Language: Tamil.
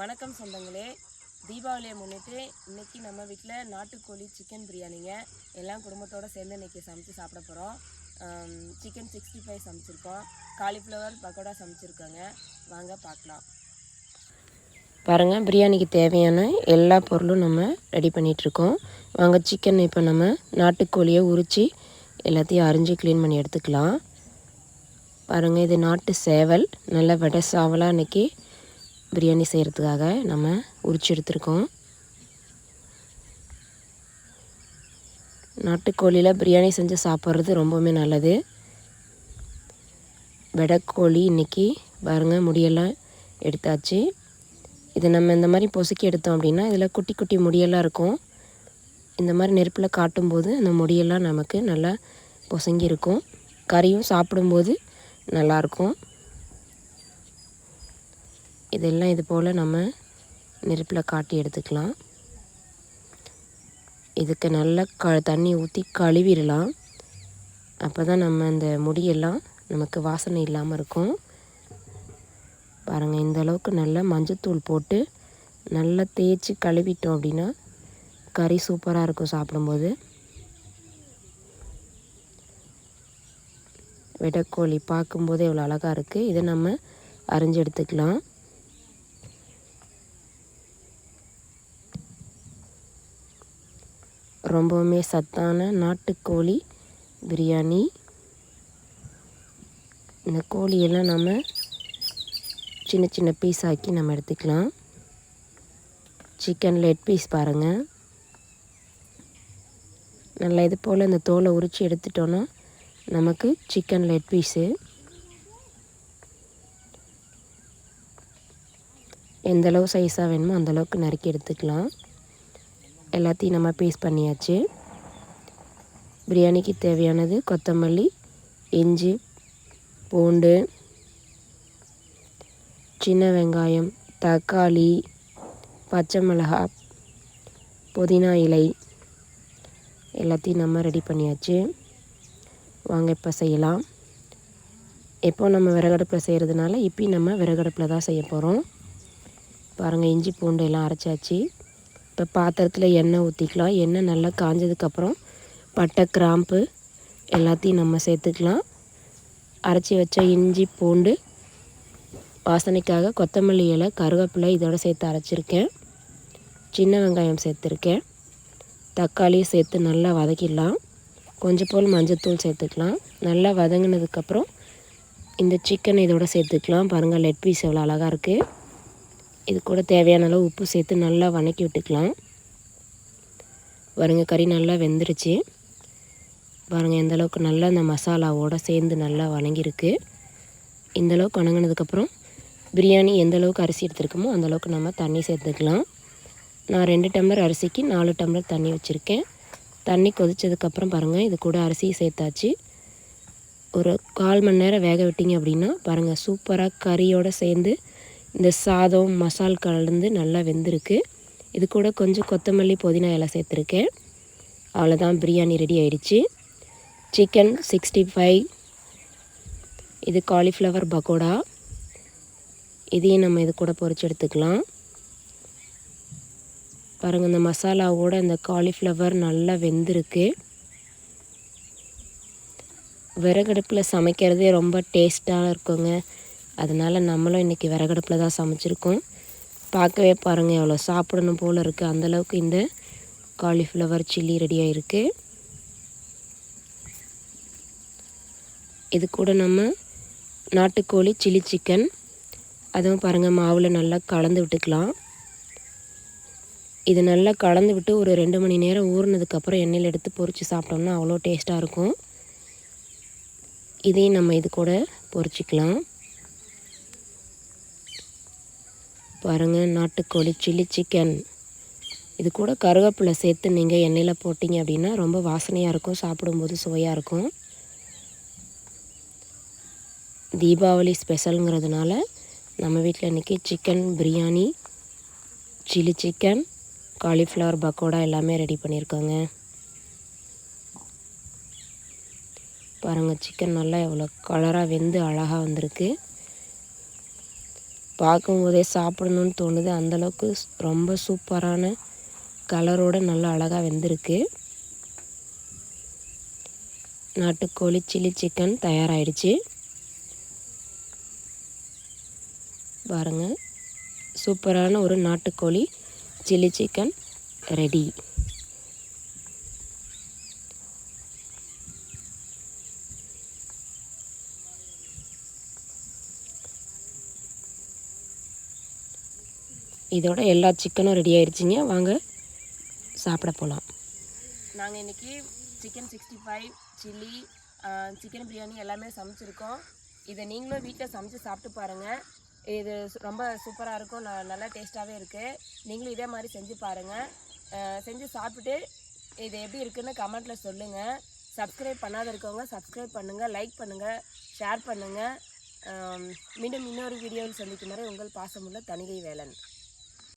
வணக்கம் சொந்தங்களே. தீபாவளியை முன்னிட்டு இன்றைக்கி நம்ம வீட்டில் நாட்டுக்கோழி சிக்கன் பிரியாணிங்க. எல்லாம் குடும்பத்தோடு சேர்ந்து இன்னைக்கு சமைச்சு சாப்பிட போகிறோம் சிக்கன் சிக்ஸ்டி ஃபைவ் சமைச்சிருக்கோம். காலிஃப்ளவர் பக்கோடா சமைச்சிருக்கோங்க. வாங்க பார்க்கலாம். பாருங்கள் பிரியாணிக்கு தேவையான எல்லா பொருளும் நம்ம ரெடி பண்ணிகிட்ருக்கோம் வாங்க சிக்கன் இப்போ நம்ம நாட்டுக்கோழியை உரித்து எல்லாத்தையும் அரிஞ்சு க்ளீன் பண்ணி எடுத்துக்கலாம். பாருங்கள் இது நாட்டு சேவல். நல்ல வெடை சாவலாக இன்றைக்கி பிரியாணி செய்கிறதுக்காக நம்ம உரிச்சு எடுத்துருக்கோம். நாட்டுக்கோழியில் பிரியாணி செஞ்சு சாப்பிட்றது ரொம்பவுமே நல்லது. வெடக்கோழி இன்றைக்கி பாருங்கள் முடியெல்லாம் எடுத்தாச்சு. இது நம்ம இந்த மாதிரி பொசுக்கி எடுத்தோம் அப்படின்னா இதில் குட்டி குட்டி முடியெல்லாம் இருக்கும். இந்த மாதிரி நெருப்பில் காட்டும்போது அந்த முடியெல்லாம் நமக்கு நல்லா பொசங்கி இருக்கும். கறியும் சாப்பிடும்போது நல்லாயிருக்கும் இதெல்லாம் இது போல் நம்ம நெருப்பில் காட்டி எடுத்துக்கலாம். இதுக்கு நல்லா க தண்ணி ஊற்றி கழுவிடலாம். அப்போ தான் நம்ம அந்த முடியெல்லாம் நமக்கு வாசனை இல்லாமல் இருக்கும். பாருங்கள் இந்த அளவுக்கு நல்லா மஞ்சத்தூள் போட்டு நல்லா தேய்ச்சி கழுவிட்டோம் அப்படின்னா கறி சூப்பராக இருக்கும் சாப்பிடும்போது. விடக்கோழி பார்க்கும்போது எவ்வளோ அழகாக இருக்குது இதை நம்ம அரிஞ்சு எடுத்துக்கலாம். ரொம்பவுமே சத்தான நாட்டுக்கோழி பிரியாணி. இந்த கோழியெல்லாம் நம்ம சின்ன சின்ன பீஸ் ஆக்கி நம்ம எடுத்துக்கலாம். சிக்கன் லெட் பீஸ் பாருங்கள் நல்லா இது போல் இந்த தோலை உரித்து எடுத்துட்டோன்னா நமக்கு சிக்கன் லெட் பீஸு எந்தளவு சைஸாக வேணுமோ அந்தளவுக்கு நறுக்கி எடுத்துக்கலாம். எல்லாத்தையும் நம்ம பேஸ்ட் பண்ணியாச்சு. பிரியாணிக்கு தேவையானது கொத்தமல்லி இஞ்சி பூண்டு சின்ன வெங்காயம் தக்காளி பச்சை மிளகா புதினா இலை எல்லாத்தையும் நம்ம ரெடி பண்ணியாச்சு. வாங்க இப்போ செய்யலாம். எப்போ நம்ம விறகடுப்பில் செய்கிறதுனால இப்பயும் நம்ம விறகடுப்பில் தான் செய்ய போகிறோம் பாருங்கள் இஞ்சி பூண்டு எல்லாம் அரைச்சாச்சு. இப்போ பாத்திரத்தில் எண்ணெய் ஊற்றிக்கலாம் எண்ணெய் நல்லா காஞ்சதுக்கப்புறம் பட்டை கிராம்பு எல்லாத்தையும் நம்ம சேர்த்துக்கலாம். அரைச்சி வச்ச இஞ்சி பூண்டு வாசனைக்காக கொத்தமல்லி இலை கருவேப்பிலை இதோடு சேர்த்து அரைச்சிருக்கேன். சின்ன வெங்காயம் சேர்த்துருக்கேன். தக்காளியும் சேர்த்து நல்லா வதக்கிடலாம். கொஞ்சம் போல் மஞ்சத்தூள் சேர்த்துக்கலாம். நல்லா வதங்கினதுக்கப்புறம் இந்த சிக்கன் இதோட சேர்த்துக்கலாம். பாருங்கள் லெட் பீஸ் எவ்வளோ அழகாக இருக்குது இது கூட தேவையான அளவு உப்பு சேர்த்து நல்லா வணக்கி விட்டுக்கலாம். பாருங்கள் கறி நல்லா வெந்துருச்சு. பாருங்கள் எந்த அளவுக்கு நல்லா இந்த மசாலாவோடு சேர்ந்து நல்லா வணங்கியிருக்கு. இந்த அளவுக்கு வணங்கினதுக்கப்புறம் பிரியாணி எந்த அளவுக்கு அரிசி எடுத்துருக்கோமோ அந்தளவுக்கு நம்ம தண்ணி சேர்த்துக்கலாம். நான் ரெண்டு டம்ளர் அரிசிக்கு நாலு டம்ளர் தண்ணி வச்சுருக்கேன். தண்ணி கொதித்ததுக்கப்புறம் பாருங்கள் இது கூட அரிசி சேர்த்தாச்சு. ஒரு கால் மணி நேரம் வேக விட்டிங்க அப்படின்னா பாருங்கள் சூப்பராக கறியோடு சேர்ந்து இந்த சாதம் மசால் கலந்து நல்லா வெந்திருக்கு. இது கூட கொஞ்சம் கொத்தமல்லி புதினா இலை சேர்த்துருக்கேன். அவ்வளோதான் பிரியாணி ரெடி ஆயிடுச்சு. சிக்கன் சிக்ஸ்டி ஃபைவ் இது காலிஃப்ளவர் பக்கோடா. இதையும் நம்ம இது கூட பொரிச்சு எடுத்துக்கலாம். பாருங்கள் இந்த மசாலாவோட இந்த காலிஃப்ளவர் நல்லா வெந்திருக்கு. விறகடுப்பில் சமைக்கிறதே ரொம்ப டேஸ்ட்டாக இருக்குங்க. அதனால் நம்மளும் இன்றைக்கி விறகடுப்பில் தான் சமைச்சிருக்கோம். பார்க்கவே பாருங்கள் எவ்வளோ சாப்பிடணும் போல் இருக்குது அந்தளவுக்கு இந்த காலிஃப்ளவர் சில்லி ரெடியாக இருக்குது இது கூட நம்ம நாட்டுக்கோழி சில்லி சிக்கன் அதுவும் பாருங்கள் மாவில் நல்லா கலந்து விட்டுக்கலாம். இது நல்லா கலந்து விட்டு ஒரு ரெண்டு மணி நேரம் ஊறினதுக்கப்புறம் எண்ணெயில் எடுத்து பொறிச்சு சாப்பிட்டோம்னா அவ்வளோ டேஸ்ட்டாக இருக்கும். இதையும் நம்ம இது கூட பொரிச்சிக்கலாம். பாருங்கள் நாட்டுக்கோழி சில்லி சிக்கன் இது கூட கருவேப்பிலை சேர்த்து நீங்கள் எண்ணெயில் போட்டிங்க அப்படின்னா ரொம்ப வாசனையாக இருக்கும் சாப்பிடும்போது சுவையாக இருக்கும். தீபாவளி ஸ்பெஷலுங்கிறதுனால நம்ம வீட்டில் இன்றைக்கி chicken biryani chilli chicken cauliflower pakoda எல்லாமே ரெடி பண்ணியிருக்கோங்க. பாருங்கள் சிக்கன் நல்லா எவ்வளோ கலராக வெந்து அழகாக வந்திருக்கு. பார்க்கும்போதே சாப்பிடணும்னு தோணுது. அந்தளவுக்கு ரொம்ப சூப்பரான கலரோடு நல்லா அழகாக வெந்திருக்கு. நாட்டுக்கோழி சில்லி சிக்கன் தயாராகிடுச்சு பாருங்கள் சூப்பரான ஒரு நாட்டுக்கோழி சில்லி சிக்கன் ரெடி இதோட எல்லா சிக்கனும் ரெடி ஆயிடுச்சிங்க வாங்க சாப்பிட போகலாம் நாங்கள் இன்றைக்கி chicken sixty five chilli chicken biryani எல்லாமே சமைச்சிருக்கோம். இதை நீங்களும் வீட்டில் சமைச்சு சாப்பிட்டு பாருங்கள் இது ரொம்ப சூப்பராக இருக்கும். ந- நல்லா டேஸ்ட்டாகவே இருக்குது நீங்களும் இதே மாதிரி செஞ்சு பாருங்கள் செஞ்சு சாப்பிட்டுட்டு இது எப்படி இருக்குன்னு கமெண்ட்டில் சொல்லுங்கள் சப்ஸ்கிரைப் பண்ணாத இருக்கவங்க சப்ஸ்கிரைப் பண்ணுங்கள் லைக் பண்ணுங்கள் ஷேர் பண்ணுங்கள் மீண்டும் இன்னொரு வீடியோவில் சந்திக்கும் வரை உங்கள் பாசமுள்ள தனிகை வேலன்.